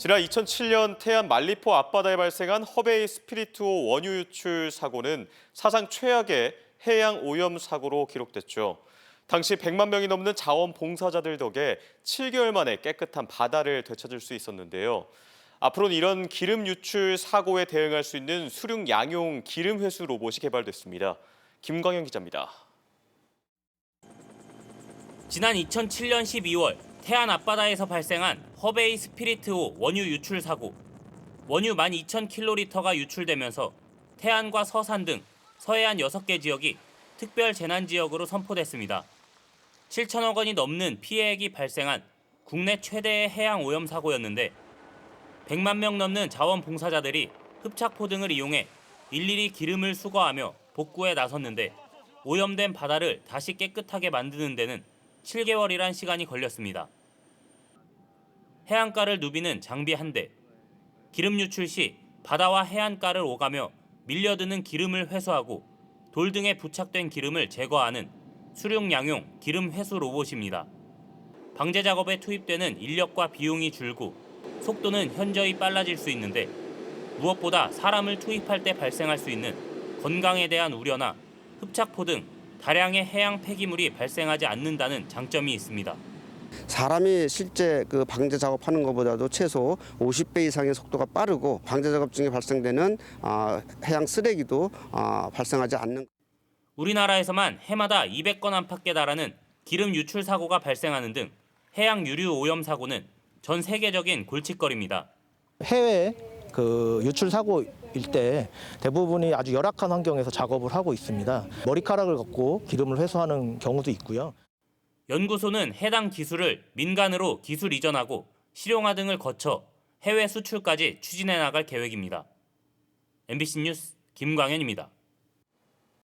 지난 2007년 태안 말리포 앞바다에 발생한 허베이 스피리트호 원유 유출 사고는 사상 최악의 해양 오염 사고로 기록됐죠. 당시 100만 명이 넘는 자원봉사자들 덕에 7개월 만에 깨끗한 바다를 되찾을 수 있었는데요. 앞으로는 이런 기름 유출 사고에 대응할 수 있는 수륙 양용 기름 회수 로봇이 개발됐습니다. 김광현 기자입니다. 지난 2007년 12월 태안 앞바다에서 발생한 허베이 스피리트호 원유 유출 사고. 원유 12,000킬로리터가 유출되면서 태안과 서산 등 서해안 6개 지역이 특별 재난 지역으로 선포됐습니다. 7천억 원이 넘는 피해액이 발생한 국내 최대의 해양 오염 사고였는데 100만 명 넘는 자원봉사자들이 흡착포 등을 이용해 일일이 기름을 수거하며 복구에 나섰는데 오염된 바다를 다시 깨끗하게 만드는 데는 7개월이란 시간이 걸렸습니다. 해안가를 누비는 장비 한 대. 기름 유출 시 바다와 해안가를 오가며 밀려드는 기름을 회수하고 돌 등에 부착된 기름을 제거하는 수륙 양용 기름 회수 로봇입니다. 방제 작업에 투입되는 인력과 비용이 줄고 속도는 현저히 빨라질 수 있는데 무엇보다 사람을 투입할 때 발생할 수 있는 건강에 대한 우려나 흡착포 등 다량의 해양 폐기물이 발생하지 않는다는 장점이 있습니다. 사람이 실제 그 방제 작업하는 것보다도 최소 50배 이상의 속도가 빠르고 방제 작업 중에 발생되는 아, 해양 쓰레기도 아, 발생하지 않는. 우리나라에서만 해마다 200건 안팎에 달하는 기름 유출 사고가 발생하는 등 해양 유류 오염 사고는 전 세계적인 골칫거리입니다. 해외 그 유출 사고 일 때 대부분이 아주 열악한 환경에서 작업을 하고 있습니다. 머리카락을 갖고 기름을 회수하는 경우도 있고요. 연구소는 해당 기술을 민간으로 기술 이전하고 실용화 등을 거쳐 해외 수출까지 추진해 나갈 계획입니다. MBC 뉴스 김광현입니다.